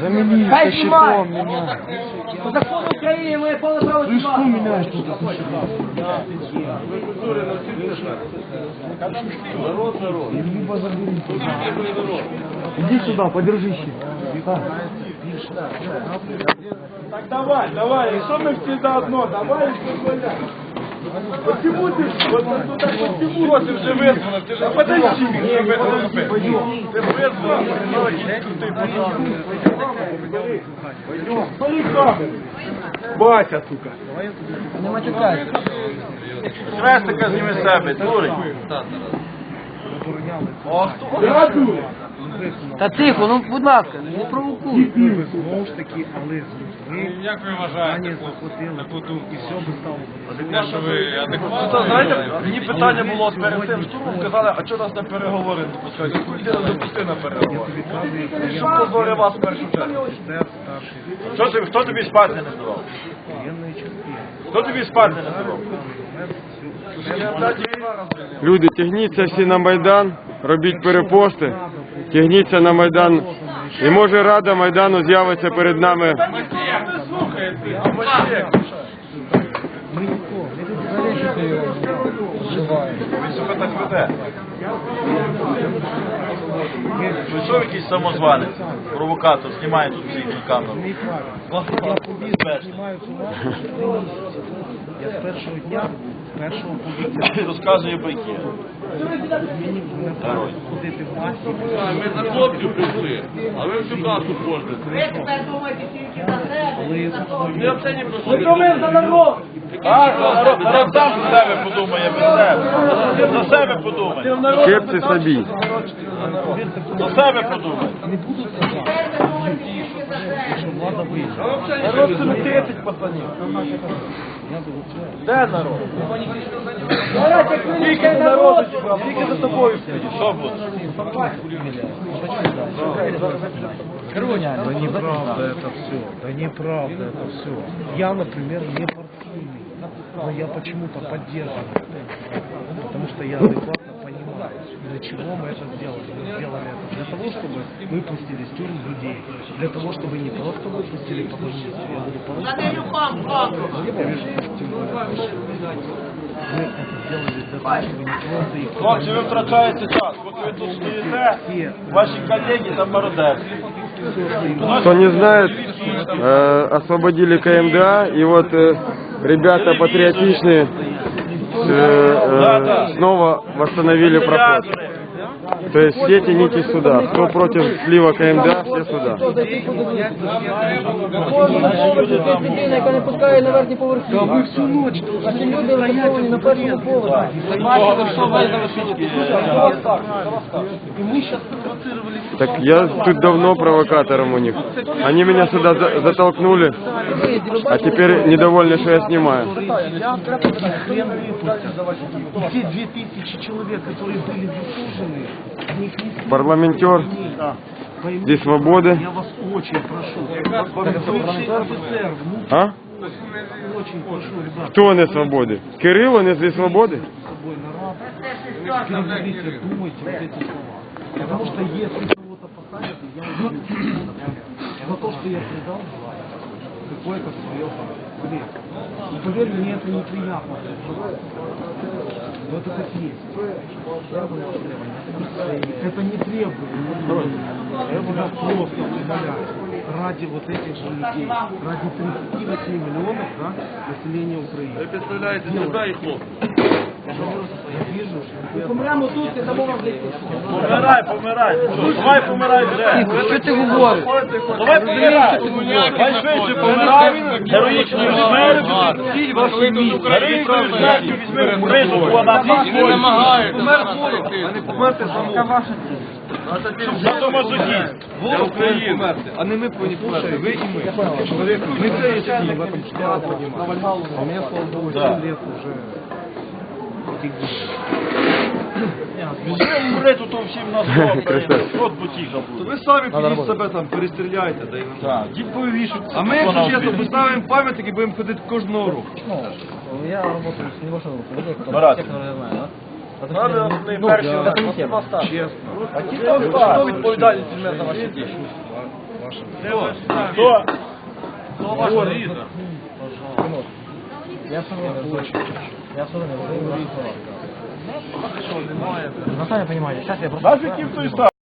Замени Хай снимает. меня. По закону України має повне право Ты что меняешь тут забери туда. Иди сюда, подержи щит. Так. Так давай, давай, и что мы все заодно, давай все Почему ты, вот ну так почему? Что ты уже вызвано, ты же подожди, не подожди, ты вызвано, ты Пойдем, пойдем. Батя, сука. Не матюкайся. Хрестика зніми з себе, дурень. Я дурень. Та тихо, ну будь ласка, не провокуй. Знову ж таки, але з Як ви вважаєте, таку думку? і все би стало. Що ви Ну, адекватно? то, знаєте, мені питання було перед тим штурмом, казали, а чого нас на переговори не допускають? Скільки ти допусти на переговори? Що позорю вас в першу чергу? Що ти, хто тобі спати не давав? Хто тобі спати не давав? Люди, тягніться всі на Майдан, робіть перепости, тягніться на Майдан. І може Рада Майдану з'явиться перед нами. Прийшов якийсь самозванець, провокатор, знімає тут всіх на камеру. Я з першого дня, з першого повітря, Розказує байки. мені не треба ходити в масі. Ми за хлопців прийшли, а ви всю касу. Коли Ми взагалі не про Ми думаємо за народ. А, народ, народ сам за себе подумає без себе. За себе подумай. Кепці собі. За себе подумай. не будуть казати, якщо влада вийде. Народ це не 30 пацанів. Я буду це. Де народ? Скільки народу зібрав, скільки за тобою стоїть? Що буде? Да неправда это все, да неправда это все. Я, например, не партийный, но я почему-то поддерживаю. Потому что я адекватно понимаю, для чего мы это сделали. Мы сделали это для того, чтобы выпустили из тюрьм людей. Для того, чтобы не просто выпустили по амнистии, я буду по Я вижу, что тем более Мы это сделали для того, чтобы не просто их Хлопці, ви втрачаєте час. Поки ви тут стоїте, ваші колеги там мародерські. Кто не знает, э, освободили КМДА, и вот э, ребята патриотичные э, э, снова восстановили проход. То есть все тянитесь сюда. Кто против слива КМДА, все сюда. Це людина, яка не пускає на верхні поверхи. Да вы всю ночь А ці люди розташовані на першому поверсі. Бачите, що ви И мы сейчас спровоцировали Так я тут давно провокатором у них. Они меня сюда за- затолкнули, а теперь недовольны, что я снимаю. Я хрен выпустил. И те две тысячи человек, которые были заслужены, в них не Парламентер, Поймите, здесь свободы. Я вас очень прошу. Бывший офицер, внутрь, А? очень прошу, ребят, Кто не свободы? Кирилл, не зі свободи? с собой на рад. Переговорите, думайте вот эти слова. Потому что если кого-то посадят, я уверен, за то, что я предал власть, какое-то свое Поверь. И поверь мне, это неприятно. Но это как есть. Это не требует. Я тебя просто умоляю. Ради вот этих же людей, ради 38 миллионов да, населения Украины. представляєте себе і хлопців. Я вижу, что это Помремо тут, і дамо вам жити. Помирай, помирай. Давай помирай вже. Що ти говориш? Давай помирай. Давай швидше помирай. Героїчною смертю. Героїчною смертю візьми в призу, була на Не намагаєтеся. За домазохіст. Для України. А не мы повинні померти, ви і ми. Чоловік, ми це є в этом что понимаем. А у меня, слава богу, 7 лет уже Візьми умри, тут всім. Красавчик. От бутіга буде. Ви самі підіть себе там перестріляйте, да. Так, дід повішуть. А ми, якщо чесно, поставимо пам'ятник і будемо ходити кожного року. Я работаю с Марат. те, которые я знаю, да? Надо на тема. Честно. А ті Хто відповідальність візьме за ваші дії? Хто? Хто ваш лідер? Я согласен. Я согласен. Вы говорите слова. Ну, сами понимаете, сейчас я просто... Нафиг їм той старт?